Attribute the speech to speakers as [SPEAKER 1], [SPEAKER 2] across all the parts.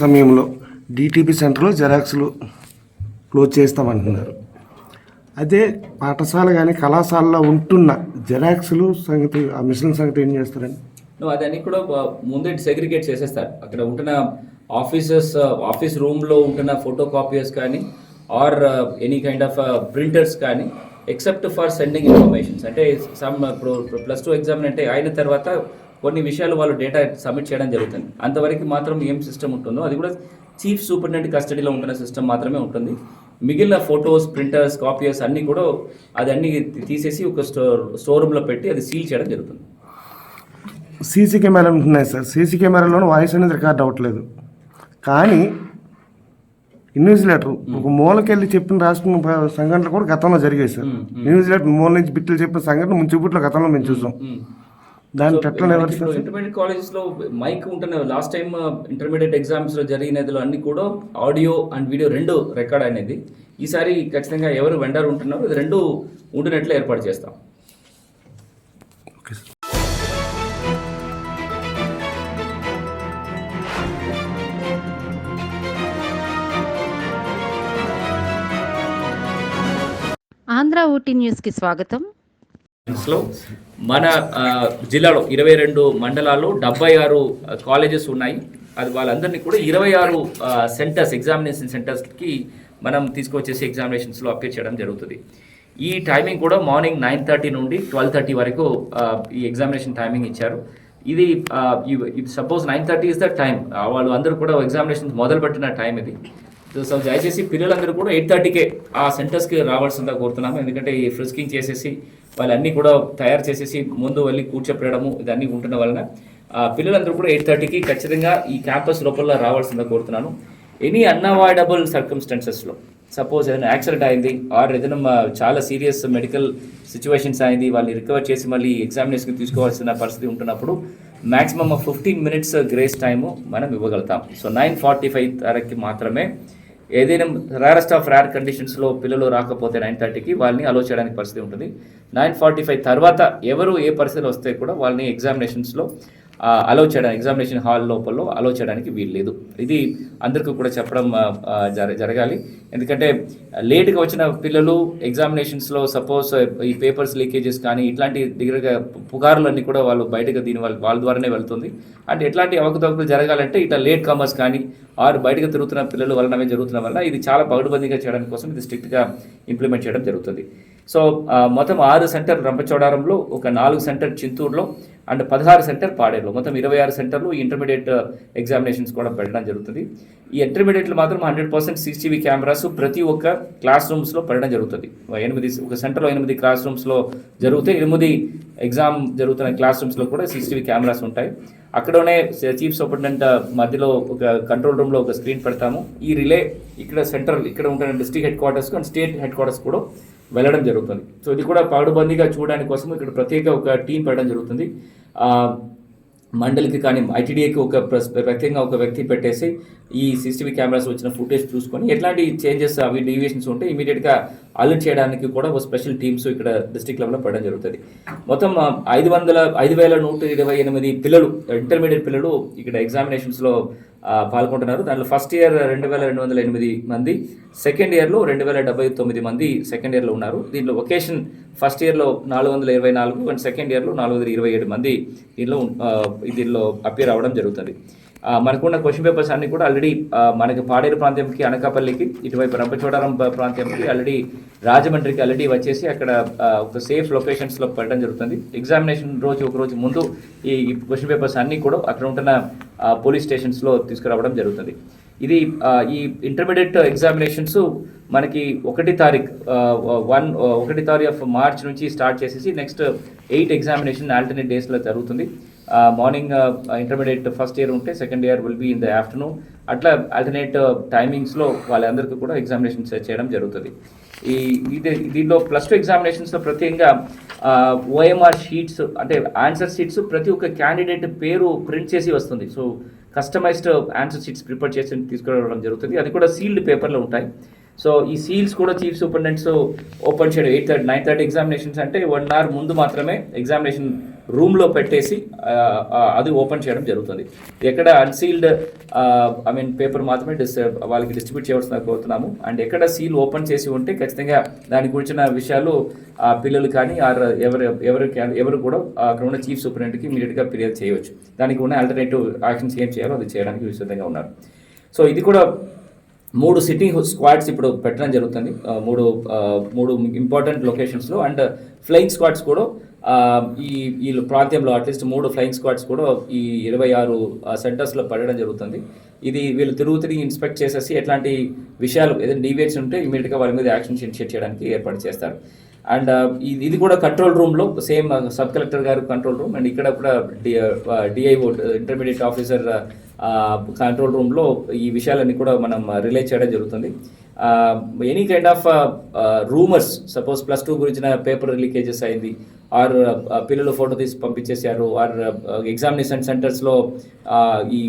[SPEAKER 1] సమయంలో డిటిపి సెంటర్లో జెరాక్స్లు క్లోజ్ చేస్తామంటున్నారు. అదే పాఠశాల కానీ కళాశాలలో ఉంటున్న జెరాక్స్లు సంగతి ఆ మిషన్ సంగతి ఏం చేస్తారండి?
[SPEAKER 2] నువ్వు అదన్నీ కూడా ముందే సెగ్రిగేట్ చేసేస్తారు. అక్కడ ఉంటున్న ఆఫీసెస్ ఆఫీస్ రూమ్లో ఉంటున్న ఫోటో కాపీయర్స్ కానీ or any kind of printers కానీ ఎక్సెప్ట్ ఫర్ సెండింగ్ ఇన్ఫర్మేషన్స్. అంటే సమ్ ఇప్పుడు ప్లస్ టూ ఎగ్జామ్ అంటే అయిన తర్వాత కొన్ని విషయాలు వాళ్ళు డేటా సబ్మిట్ చేయడం జరుగుతుంది. అంతవరకు మాత్రం ఏం సిస్టమ్ ఉంటుందో అది కూడా చీఫ్ సూపరింటెండెంట్ కస్టడీలో ఉంటున్న సిస్టమ్ మాత్రమే ఉంటుంది. మిగిలిన ఫొటోస్ ప్రింటర్స్ కాపీయర్స్ అన్నీ కూడా అది అన్ని తీసేసి ఒక స్టోర్ స్టోర్ రూమ్లో పెట్టి అది సీల్ చేయడం జరుగుతుంది.
[SPEAKER 1] సీసీ కెమెరాలు ఉంటున్నాయి సార్. సీసీ కెమెరాలోనూ వాయిస్ అనేది రికార్డ్ అవ్వట్లేదు. కానీ ఇన్విజిలేటర్ ఒక మూలకెళ్ళి చెప్పిన రాష్ట్ర సంఘటనలు కూడా గతంలో జరిగాయి సార్. ఇన్విజిలేటర్ మూల నుంచి బిట్లు చెప్పిన సంఘటన ముంచుబుట్లో గతంలో మేము చూసాం. నివారిస్తారు సార్?
[SPEAKER 2] ఇంటర్మీడియట్ కాలేజెస్లో మైక్ ఉంటున్న లాస్ట్ టైం ఇంటర్మీడియట్ ఎగ్జామ్స్లో జరిగినదిలో అన్ని కూడా ఆడియో అండ్ వీడియో రెండు రికార్డ్ అనేది ఈసారి ఖచ్చితంగా ఎవరు వెండర్ ఉంటున్నారో ఇది రెండు ఉంటున్నట్లు ఏర్పాటు చేస్తాం.
[SPEAKER 3] ఆంధ్ర ఊటీ న్యూస్కి స్వాగతం.
[SPEAKER 2] లో మన జిల్లాలో ఇరవై రెండు మండలాల్లో డెబ్బై ఆరు కాలేజెస్ ఉన్నాయి. అది వాళ్ళందరినీ కూడా ఇరవై ఆరు సెంటర్స్ ఎగ్జామినేషన్ సెంటర్స్కి మనం తీసుకొచ్చేసి ఎగ్జామినేషన్స్లో అపేర్ చేయడం జరుగుతుంది. ఈ టైమింగ్ కూడా మార్నింగ్ నైన్ థర్టీ నుండి ట్వెల్వ్ థర్టీ వరకు ఈ ఎగ్జామినేషన్ టైమింగ్ ఇచ్చారు. ఇది suppose nine thirty is the time వాళ్ళు అందరూ కూడా ఎగ్జామినేషన్ మొదలు పెట్టిన టైం ఇది. సో సో దయచేసి పిల్లలందరూ కూడా ఎయిట్ థర్టీకే ఆ సెంటర్స్కి రావాల్సిందిగా కోరుతున్నాము. ఎందుకంటే ఈ ఫ్రిస్కింగ్ చేసేసి వాళ్ళన్నీ కూడా తయారు చేసేసి ముందు వెళ్ళి కూర్చోపెట్టడము ఇదన్నీ ఉంటున్న వలన ఆ పిల్లలందరూ కూడా ఎయిట్ థర్టీకి ఖచ్చితంగా ఈ క్యాంపస్ లోపల రావాల్సిందిగా కోరుతున్నాను. ఎనీ అన్అవాయిడబుల్ సర్కమ్స్టాన్సెస్లో సపోజ్ ఏదైనా యాక్సిడెంట్ అయింది ఆర్ ఏదైనా చాలా సీరియస్ మెడికల్ సిచ్యువేషన్స్ అయింది వాళ్ళు రికవర్ చేసి మళ్ళీ ఎగ్జామినేషన్కి తీసుకోవాల్సిన పరిస్థితి ఉంటున్నప్పుడు maximum fifteen minutes grace time మనం ఇవ్వగలుగుతాం. సో నైన్ ఫార్టీ ఫైవ్ వరకు మాత్రమే ఏదైనా రేరెస్ట్ ఆఫ్ రేర్ కండిషన్స్లో పిల్లలు రాకపోతే నైన్ థర్టీకి వాళ్ళని అలో చేయడానికి పరిస్థితి ఉంటుంది. నైన్ ఫార్టీ ఫైవ్ తర్వాత ఎవరు ఏ పరిస్థితులు వస్తే కూడా వాళ్ళని ఎగ్జామినేషన్స్లో అలో చేయడానికి ఎగ్జామినేషన్ హాల్ లోపల అలో చేయడానికి వీలు లేదు ఇది అందరికీ కూడా చెప్పడం జర జరగాలి. ఎందుకంటే లేట్గా వచ్చిన పిల్లలు ఎగ్జామినేషన్స్లో సపోజ్ ఈ పేపర్స్ లీకేజెస్ కానీ ఇట్లాంటి దగ్గరగా పుకార్లన్నీ కూడా వాళ్ళు బయటకు దీని వాళ్ళ వాళ్ళ ద్వారానే వెళ్తుంది. అంటే ఎట్లాంటి అవకతవకలు జరగాలంటే ఇట్లా లేట్ కామర్స్ కానీ ఆరు బయటకు తిరుగుతున్న పిల్లలు వలనమే జరుగుతున్న వల్ల ఇది చాలా పగడుబందీగా చేయడానికి కోసం ఇది స్ట్రిక్ట్గా ఇంప్లిమెంట్ చేయడం జరుగుతుంది. సో మొత్తం ఆరు సెంటర్ రంపచోడారంలో ఒక నాలుగు సెంటర్ చింతూరులో అండ్ పదహారు సెంటర్ పాడేరులో. మొత్తం ఇరవై ఆరు సెంటర్లు ఇంటర్మీడియట్ ఎగ్జామినేషన్స్ కూడా పెట్టడం జరుగుతుంది. ఈ ఇంటర్మీడియట్లో మాత్రం హండ్రెడ్ పర్సెంట్ సీసీటీవీ కెమెరాస్ ప్రతి ఒక్క క్లాస్ రూమ్స్లో పెట్టడం జరుగుతుంది. ఎనిమిది ఒక సెంటర్లో ఎనిమిది క్లాస్ రూమ్స్లో జరిగితే ఎనిమిది ఎగ్జామ్ జరుగుతున్న క్లాస్ రూమ్స్లో కూడా సీసీటీవీ కెమెరాస్ ఉంటాయి. అక్కడనే చీఫ్ సూపరింటెండెంట్ మధ్యలో ఒక కంట్రోల్ రూమ్లో ఒక స్క్రీన్ పెడతాము. ఈ రిలే ఇక్కడ సెంట్రల్ ఇక్కడ ఉంటున్న district headquarters and state headquarters కూడా వెళ్ళడం జరుగుతుంది. సో ఇది కూడా పాడుబందీగా చూడడానికి కోసం ఇక్కడ ప్రత్యేక ఒక టీం పెట్టడం జరుగుతుంది. మండలికి కానీ ఐటీడీఏకి ఒక ప్రత్యేకంగా ఒక వ్యక్తి పెట్టేసి ఈ సీసీటీవీ కెమెరాస్ వచ్చిన ఫుటేజ్ చూసుకొని ఎట్లాంటి చేంజెస్ అవి డీవియేషన్స్ ఉంటే ఇమీడియట్గా అలర్ట్ చేయడానికి కూడా ఒక స్పెషల్ టీమ్స్ ఇక్కడ డిస్ట్రిక్ట్ లెవెల్లో పెట్టడం జరుగుతుంది. మొత్తం ఐదు వందల ఐదు వేల నూట ఇరవై ఎనిమిది పిల్లలు ఇంటర్మీడియట్ పిల్లలు ఇక్కడ ఎగ్జామినేషన్స్లో పాల్గొంటున్నారు. దాంట్లో ఫస్ట్ ఇయర్ రెండు వేల రెండు వందల ఎనిమిది మంది సెకండ్ ఇయర్లో రెండు వేల డెబ్బై తొమ్మిది మంది సెకండ్ ఇయర్లో ఉన్నారు. దీంట్లో ఒకేషన్ ఫస్ట్ ఇయర్లో నాలుగు వందల ఇరవై నాలుగు అండ్ సెకండ్ ఇయర్లో నాలుగు వందల ఇరవై ఏడు మంది దీనిలో దీనిలో అపియర్ అవ్వడం జరుగుతుంది. మనకున్న క్వశ్చన్ పేపర్స్ అన్ని కూడా ఆల్రెడీ మనకి పాడేరు ప్రాంతంకి అనకాపల్లికి ఇటువైపు రంపచోడవరం ప్రాంతంకి ఆల్రెడీ రాజమండ్రికి ఆల్రెడీ వచ్చేసి అక్కడ ఒక సేఫ్ లొకేషన్స్లో పెట్టడం జరుగుతుంది. ఎగ్జామినేషన్ రోజు ఒక రోజు ముందు ఈ క్వశ్చన్ పేపర్స్ అన్నీ కూడా అక్కడ ఉంటున్న పోలీస్ స్టేషన్స్లో తీసుకురావడం జరుగుతుంది. ఇది ఈ ఇంటర్మీడియట్ ఎగ్జామినేషన్స్ మనకి ఒకటి తారీఖు వన్ ఒకటి తారీఖు ఆఫ్ మార్చ్ నుంచి స్టార్ట్ చేసేసి నెక్స్ట్ ఎయిట్ ఎగ్జామినేషన్ ఆల్టర్నేట్ డేస్లో జరుగుతుంది. మార్నింగ్ ఇంటర్మీడియట్ ఫస్ట్ ఇయర్ ఉంటే second year will be in the afternoon అట్లా ఆల్టర్నేట్ టైమింగ్స్లో uh, వాళ్ళందరికీ కూడా ఎగ్జామినేషన్స్ చేయడం జరుగుతుంది. ఈ ఇది దీనిలో ప్లస్ టూ ఎగ్జామినేషన్స్లో ప్రత్యేకంగా ఓఎంఆర్ షీట్స్ అంటే ఆన్సర్ షీట్స్ ప్రతి ఒక్క క్యాండిడేట్ పేరు ప్రింట్ చేసి వస్తుంది. So customised answer sheets prepare చేసి తీసుకురావడం జరుగుతుంది. అది కూడా సీల్డ్ పేపర్లో ఉంటాయి. సో ఈ సీల్స్ కూడా చీఫ్ సూపరింటెండెంట్స్ ఓపెన్ చేయడం. Eight thirty nine thirty examinations అంటే వన్ అవర్ ముందు మాత్రమే ఎగ్జామినేషన్ రూమ్లో పెట్టేసి అది ఓపెన్ చేయడం జరుగుతుంది. ఎక్కడ అన్సీల్డ్ ఐ మీన్ పేపర్ మాత్రమే డిస్ వాళ్ళకి డిస్ట్రిబ్యూట్ చేయవలసిన కోరుతున్నాము. అండ్ ఎక్కడ సీల్ ఓపెన్ చేసి ఉంటే ఖచ్చితంగా దాని గురించిన విషయాలు ఆ పిల్లలు కానీ ఆర్ ఎవరు ఎవరు ఎవరు కూడా అక్కడ ఉన్న చీఫ్ సూపరింటెండెంట్కి ఇమీడియట్గా ఫిర్యాదు చేయవచ్చు. దానికి ఉన్న ఆల్టర్నేటివ్ యాక్షన్స్ ఏం చేయాలో అది చేయడానికి విస్తృతంగా ఉన్నారు. సో ఇది కూడా మూడు సిట్టింగ్ స్క్వాడ్స్ ఇప్పుడు పెట్టడం జరుగుతుంది. మూడు మూడు ఇంపార్టెంట్ లొకేషన్స్లో అండ్ ఫ్లయింగ్ స్క్వాడ్స్ కూడా ఈ ఈ ప్రాంతంలో అట్లీస్ట్ మూడు ఫ్లయింగ్ స్క్వాడ్స్ కూడా ఈ ఇరవై ఆరు సెంటర్స్లో పడడం జరుగుతుంది. ఇది వీళ్ళు తిరుగు తిరిగి ఇన్స్పెక్ట్ చేసేసి ఎట్లాంటి విషయాలు ఏదైనా డీవియేట్స్ ఉంటే ఇమీడియట్గా వాళ్ళ మీద యాక్షన్ ఇనిషియేట్ చేయడానికి ఏర్పాటు చేస్తారు. అండ్ ఇది కూడా కంట్రోల్ రూమ్లో సేమ్ సబ్ కలెక్టర్ గారు కంట్రోల్ రూమ్ అండ్ ఇక్కడ కూడా డిఐఓ ఇంటర్మీడియట్ ఆఫీసర్ కంట్రోల్ రూమ్లో ఈ విషయాలన్నీ కూడా మనం రిలే చేయడం జరుగుతుంది. Any kind of rumours suppose plus two గురించిన పేపర్ లీకేజెస్ అయింది. ఆర్ పిల్లలు ఫోటో తీసి పంపించేశారు. ఆర్ ఎగ్జామినేషన్ సెంటర్స్లో ఈ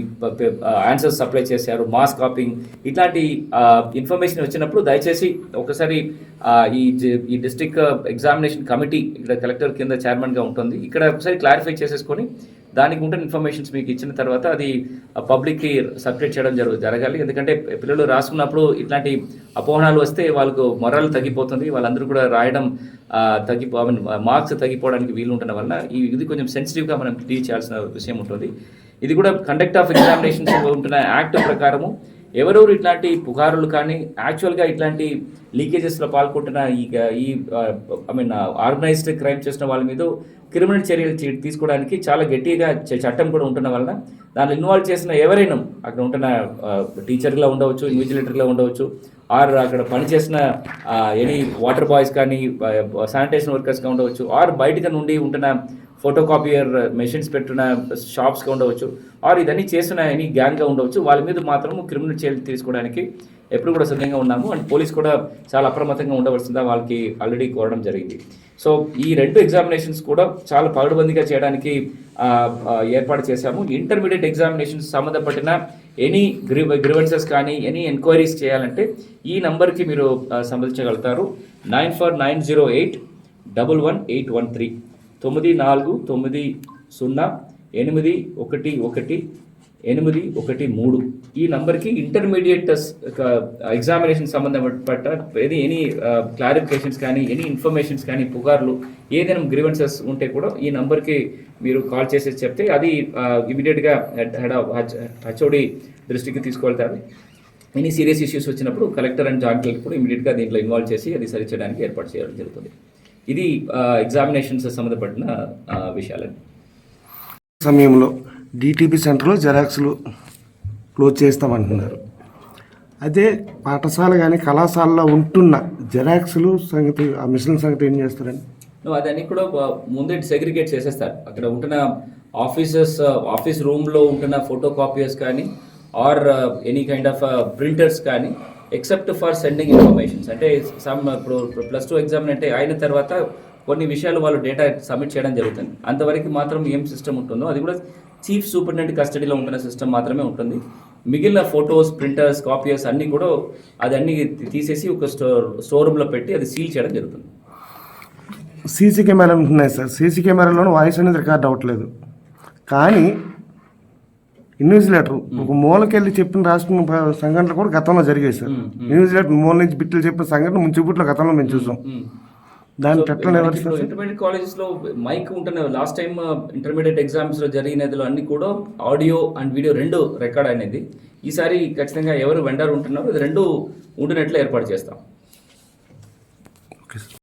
[SPEAKER 2] ఆన్సర్స్ సప్లై చేశారు. మాస్ కాపింగ్ ఇట్లాంటి ఇన్ఫర్మేషన్ వచ్చినప్పుడు దయచేసి ఒకసారి ఈ ఈ డిస్ట్రిక్ట్ ఎగ్జామినేషన్ కమిటీ ఇక్కడ కలెక్టర్ కింద చైర్మన్గా ఉంటుంది. ఇక్కడ ఒకసారి క్లారిఫై చేసేసుకొని దానికి ఉంటున్న ఇన్ఫర్మేషన్స్ మీకు ఇచ్చిన తర్వాత అది పబ్లిక్కి సర్క్యులేట్ చేయడం జరుగు జరగాలి. ఎందుకంటే పిల్లలు రాసుకున్నప్పుడు ఇట్లాంటి అపోహణాలు వస్తే వాళ్ళకు మొరల్ తగ్గిపోతుంది. వాళ్ళందరూ కూడా రాయడం తగ్గిపో మార్క్స్ తగ్గిపోవడానికి వీలు ఉండడం వల్ల ఈ ఇది కొంచెం సెన్సిటివ్గా మనం డీల్ చేయాల్సిన విషయం ఉంటుంది. ఇది కూడా కండక్ట్ ఆఫ్ ఎగ్జామినేషన్స్ ఉంటున్న యాక్ట్ ప్రకారము. ఎవరెవరు ఇట్లాంటి పుకారులు కానీ యాక్చువల్గా ఇట్లాంటి లీకేజెస్లో పాల్గొంటున్న ఈ ఈ ఐ మీన్ ఆర్గనైజ్డ్ క్రైమ్ చేసిన వాళ్ళ మీద క్రిమినల్ చర్యలు తీసుకోవడానికి చాలా గట్టిగా చట్టం కూడా ఉంటున్న వలన దానిలో ఇన్వాల్వ్ చేసిన ఎవరైనా అక్కడ ఉంటున్న టీచర్గా ఉండవచ్చు ఇన్విజిలేటర్గా ఉండవచ్చు ఆర్ అక్కడ పనిచేసిన ఎనీ వాటర్ బాయ్స్ కానీ శానిటేషన్ వర్కర్స్గా ఉండవచ్చు ఆర్ బయటగా నుండి ఉంటున్న ఫోటో కాపియర్ మెషిన్స్ పెట్టిన షాప్స్గా ఉండవచ్చు. ఆర్ ఇదన్నీ చేసిన ఎనీ గ్యాంగ్గా ఉండవచ్చు. వాళ్ళ మీద మాత్రం క్రిమినల్ చర్యలు తీసుకోవడానికి ఎప్పుడు కూడా సిద్ధంగా ఉన్నాము. అండ్ పోలీస్ కూడా చాలా అప్రమత్తంగా ఉండవలసిందా వాళ్ళకి ఆల్రెడీ కోరడం జరిగింది. సో ఈ రెండు ఎగ్జామినేషన్స్ కూడా చాలా పగడుబందిగా చేయడానికి ఏర్పాటు చేశాము. ఇంటర్మీడియట్ ఎగ్జామినేషన్స్ సంబంధపడిన ఎనీ గ్రీవ్ గ్రివెన్సెస్ కానీ ఎనీ ఎంక్వైరీస్ చేయాలంటే ఈ నంబర్కి మీరు ఆ, సంప్రదించగలుగుతారు. Nine four nine zero eight double one eight one three. తొమ్మిది నాలుగు తొమ్మిది సున్నా ఎనిమిది ఒకటి ఒకటి ఎనిమిది ఒకటి మూడు. ఈ నంబర్కి ఇంటర్మీడియట్ ఎగ్జామినేషన్ సంబంధం పట్ట ఏది ఎనీ క్లారిఫికేషన్స్ కానీ ఎనీ ఇన్ఫర్మేషన్స్ కానీ పుకార్లు ఏదైనా గ్రీవెన్సెస్ ఉంటే కూడా ఈ నంబర్కి మీరు కాల్ చేసి చెప్తే అది ఇమీడియట్గా హెడ్ హెచ్ఓడి దృష్టికి తీసుకెళ్తారు. ఎనీ సీరియస్ ఇష్యూస్ వచ్చినప్పుడు కలెక్టర్ అండ్ జాయింట్ కలెక్టర్ కూడా ఇమీడియట్గా దీంట్లో ఇన్వాల్వ్ చేసి అది సరిచేయడానికి ఏర్పాటు చేయడం జరుగుతుంది. ఇది ఎగ్జామినేషన్స్ సంబంధపడిన విషయాలండి.
[SPEAKER 1] సమయంలో డిటిపి సెంటర్లో జెరాక్స్లు క్లోజ్ చేస్తామంటున్నారు. అదే పాఠశాల కానీ కళాశాలలో ఉంటున్న జెరాక్స్లు సంగతి ఆ మిషన్ సంగతి ఏం చేస్తారండి?
[SPEAKER 2] అదన్నీ కూడా ముందే సెగ్రిగేట్ చేసేస్తారు. అక్కడ ఉంటున్న ఆఫీసెస్ ఆఫీస్ రూమ్లో ఉంటున్న ఫోటో కాపీయర్స్ కానీ or any kind of printers కానీ ఎక్సెప్ట్ ఫర్ సెండింగ్ ఇన్ఫర్మేషన్స్ అంటే సమ్ ఇప్పుడు ప్లస్ టూ ఎగ్జామ్ అంటే అయిన తర్వాత కొన్ని విషయాలు వాళ్ళు డేటా సబ్మిట్ చేయడం జరుగుతుంది. అంతవరకు మాత్రం ఏం సిస్టమ్ ఉంటుందో అది కూడా చీఫ్ సూపరింటెండెంట్ కస్టడీలో ఉంటున్న సిస్టమ్ మాత్రమే ఉంటుంది. మిగిలిన ఫొటోస్ ప్రింటర్స్ కాపీయర్స్ అన్నీ కూడా అది అన్ని తీసేసి ఒక స్టోర్ స్టోర్ రూమ్లో పెట్టి అది సీల్ చేయడం జరుగుతుంది.
[SPEAKER 1] సీసీ కెమెరాలు ఉంటున్నాయి సార్. సీసీ కెమెరాలోనూ వాయిస్ అనేది రికార్డ్ అవ్వట్లేదు. కానీ ఇన్విజిలేటర్ ఒక మూలకెళ్ళి చెప్పిన రాష్ట్రం సంఘటనలు కూడా గతంలో జరిగాయి సార్ ఇన్విజిలేటర్ మూల నుంచి బిట్లు చెప్పిన సంఘటన ముంచుబుట్లో గతంలో మేము చూసాం. దాన్ని ఎట్లా
[SPEAKER 2] ఇంటర్మీడియట్ కాలేజెస్లో మైక్ ఉంటున్న లాస్ట్ టైం ఇంటర్మీడియట్ ఎగ్జామ్స్లో జరిగినదిలో అన్ని కూడా ఆడియో అండ్ వీడియో రెండు రికార్డ్ అనేది ఈసారి ఖచ్చితంగా ఎవరు వెండర్ ఉంటున్నారో అది రెండు ఉంటున్నట్లు ఏర్పాటు చేస్తాం.
[SPEAKER 1] Okay sir.